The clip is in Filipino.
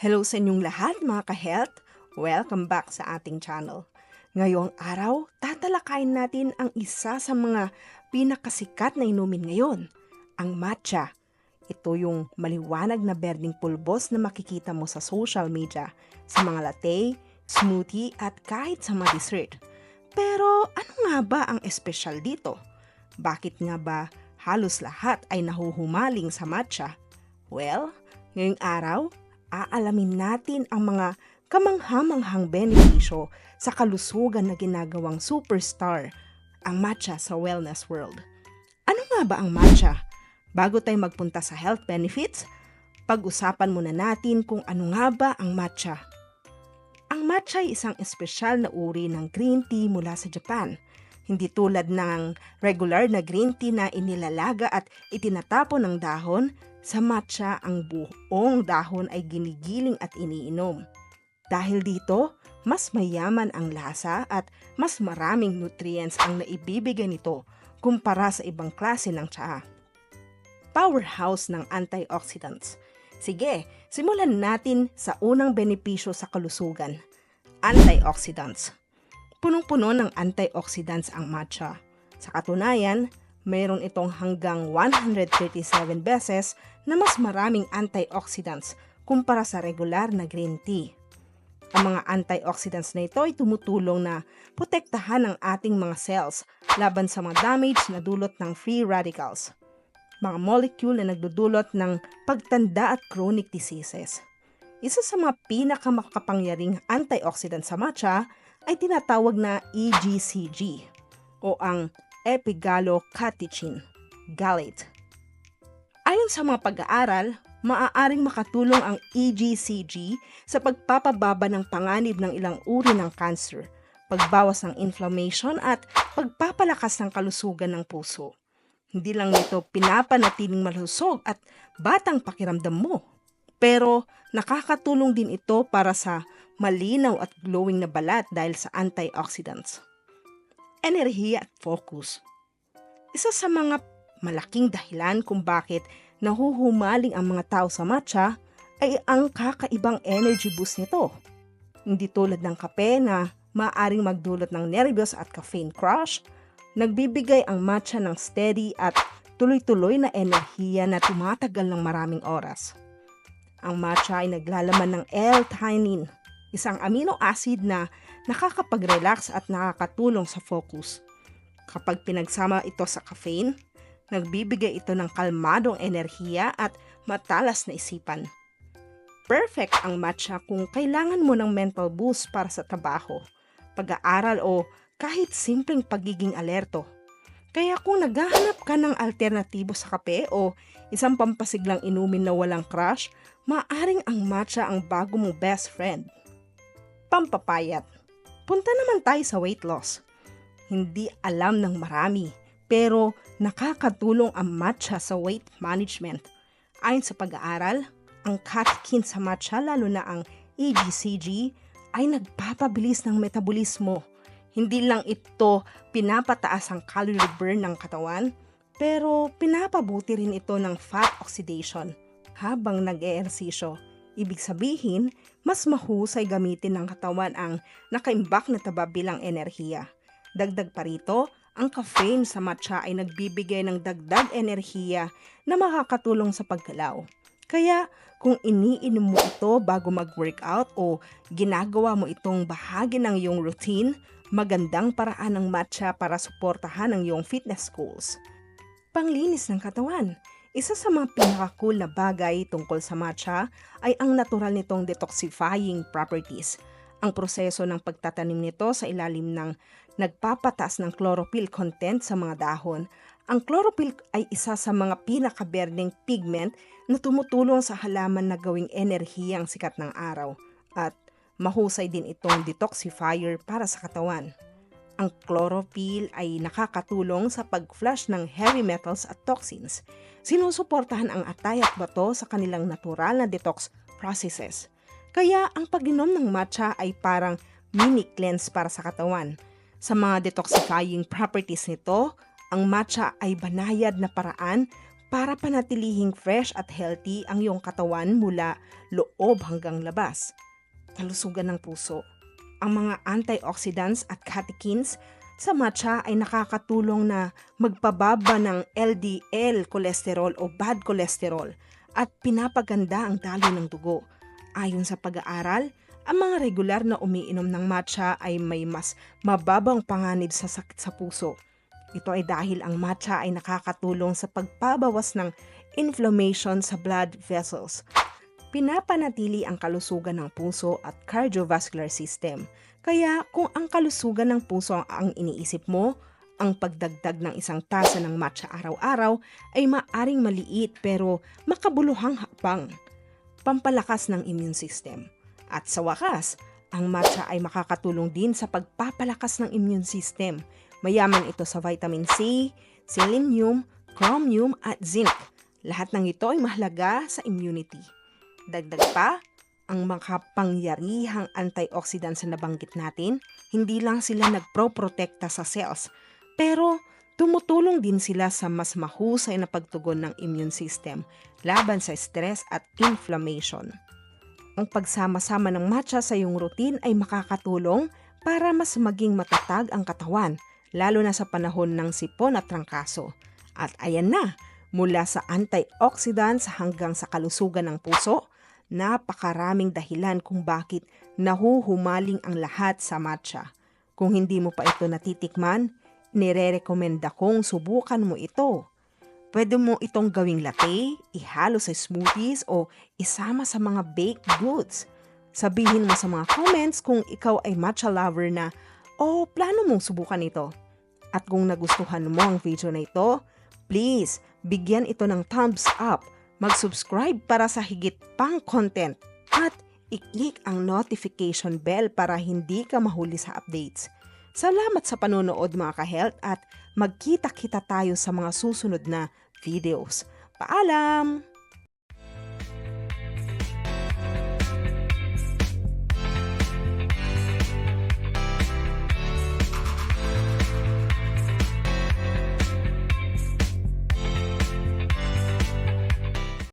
Hello sa inyong lahat mga ka-health. Welcome back sa ating channel. Ngayong araw, tatalakayin natin ang isa sa mga pinakasikat na inumin ngayon, ang matcha. Ito yung maliwanag na berdeng pulbos na makikita mo sa social media, sa mga latte, smoothie at kahit sa mga dessert. Pero ano nga ba ang espesyal dito? Bakit nga ba halos lahat ay nahuhumaling sa matcha? Well, ngayong araw, aalamin natin ang mga kamanghamanghang benepisyo sa kalusugan na ginagawang superstar, ang matcha sa wellness world. Ano nga ba ang matcha? Bago tayo magpunta sa health benefits, pag-usapan muna natin kung ano nga ba ang matcha. Ang matcha ay isang espesyal na uri ng green tea mula sa Japan. Hindi tulad ng regular na green tea na inilalaga at itinatapon ng dahon, sa matcha ang buong dahon ay ginigiling at iniinom. Dahil dito, mas mayaman ang lasa at mas maraming nutrients ang naibibigay nito kumpara sa ibang klase ng tsaa. Powerhouse ng antioxidants. Sige, simulan natin sa unang benepisyo sa kalusugan. Antioxidants. Punong-puno ng antioxidants ang matcha. Sa katunayan, mayroon itong hanggang 137 beses na mas maraming antioxidants kumpara sa regular na green tea. Ang mga antioxidants na ito ay tumutulong na protektahan ang ating mga cells laban sa mga damage na dulot ng free radicals, mga molecule na nagdudulot ng pagtanda at chronic diseases. Isa sa mga pinakamakapangyariang antioxidant sa matcha ay tinatawag na EGCG o ang epigallocatechin gallate. Ayon sa mga pag-aaral, maaaring makatulong ang EGCG sa pagpapababa ng panganib ng ilang uri ng cancer, pagbawas ng inflammation at pagpapalakas ng kalusugan ng puso. Hindi lang nito pinapanatiling malusog at batang pakiramdam mo, pero nakakatulong din ito para sa malinaw at glowing na balat dahil sa antioxidants. Enerhiya at focus. Isa sa mga malaking dahilan kung bakit nahuhumaling ang mga tao sa matcha ay ang kakaibang energy boost nito. Hindi tulad ng kape na maaring magdulot ng nervyos at caffeine crush, nagbibigay ang matcha ng steady at tuloy-tuloy na enerhiya na tumatagal ng maraming oras. Ang matcha ay naglalaman ng L-theanine, isang amino acid na nakakapag-relax at nakakatulong sa focus. Kapag pinagsama ito sa caffeine, Nagbibigay ito ng kalmadong enerhiya at matalas na isipan. Perfect ang matcha kung kailangan mo ng mental boost para sa trabaho, pag-aaral o kahit simpleng pagiging alerto. Kaya kung naghahanap ka ng alternatibo sa kape o isang pampasiglang inumin na walang crush, maaring ang matcha ang bago mong best friend. Pampapayat. Punta naman tayo sa weight loss. Hindi alam ng marami pero nakakatulong ang matcha sa weight management. Ayon sa pag-aaral, ang catechin sa matcha lalo na ang EGCG ay nagpapabilis ng metabolismo. Hindi lang ito pinapataas ang calorie burn ng katawan, pero pinapabuti rin ito ng fat oxidation habang nag-eehersisyo. Ibig sabihin, mas mahusay gamitin ng katawan ang nakaimbak na taba bilang enerhiya. Dagdag pa rito, ang caffeine sa matcha ay nagbibigay ng dagdag enerhiya na makakatulong sa paggalaw. Kaya kung iniinom mo ito bago mag-workout o ginagawa mo itong bahagi ng iyong routine, magandang paraan ng matcha para suportahan ang iyong fitness goals. Panglinis ng katawan. Isa sa mga pinaka-cool na bagay tungkol sa matcha ay ang natural nitong detoxifying properties – ang proseso ng pagtatanim nito sa ilalim ng nagpapataas ng chlorophyll content sa mga dahon. Ang chlorophyll ay isa sa mga pinakaberdeng pigment na tumutulong sa halaman na gawing enerhiya ang sikat ng araw at mahusay din itong detoxifier para sa katawan. Ang chlorophyll ay nakakatulong sa pag-flush ng heavy metals at toxins. Sinusuportahan ang atay at bato sa kanilang natural na detox processes kaya ang pag-inom ng matcha ay parang mini cleanse para sa katawan. Sa mga detoxifying properties nito, ang matcha ay banayad na paraan para panatilihing fresh at healthy ang iyong katawan mula loob hanggang labas. Kalusugan ng puso. Ang mga antioxidants at catechins sa matcha ay nakakatulong na magpababa ng LDL cholesterol o bad cholesterol at pinapaganda ang daloy ng dugo. Ayon sa pag-aaral, ang mga regular na umiinom ng matcha ay may mas mababang panganib sa sakit sa puso. Ito ay dahil ang matcha ay nakakatulong sa pagpabawas ng inflammation sa blood vessels. Pinapanatili ang kalusugan ng puso at cardiovascular system. Kaya kung ang kalusugan ng puso ang iniisip mo, ang pagdagdag ng isang tasa ng matcha araw-araw ay maaring maliit pero makabuluhang hakbang. Pampalakas ng immune system. At sa wakas, ang matcha ay makakatulong din sa pagpapalakas ng immune system. Mayaman ito sa vitamin C, selenium, chromium at zinc. Lahat ng ito ay mahalaga sa immunity. Dagdag pa, ang makapangyarihang antioxidants na nabanggit natin, hindi lang sila nagpro-protekta sa cells, pero tumutulong din sila sa mas mahusay na pagtugon ng immune system laban sa stress at inflammation. Ang pagsama-sama ng matcha sa iyong routine ay makakatulong para mas maging matatag ang katawan, lalo na sa panahon ng sipon at trangkaso. At ayan na, mula sa antioxidants hanggang sa kalusugan ng puso, napakaraming dahilan kung bakit nahuhumaling ang lahat sa matcha. Kung hindi mo pa ito natitikman, nire-recommenda kong subukan mo ito. Pwede mo itong gawing latte, ihalo sa smoothies o isama sa mga baked goods. Sabihin mo sa mga comments kung ikaw ay matcha lover na o plano mong subukan ito. At kung nagustuhan mo ang video na ito, please bigyan ito ng thumbs up mag-subscribe para sa higit pang content at i-click ang notification bell para hindi ka mahuli sa updates. Salamat sa panonood mga ka-health at magkita-kita tayo sa mga susunod na videos. Paalam!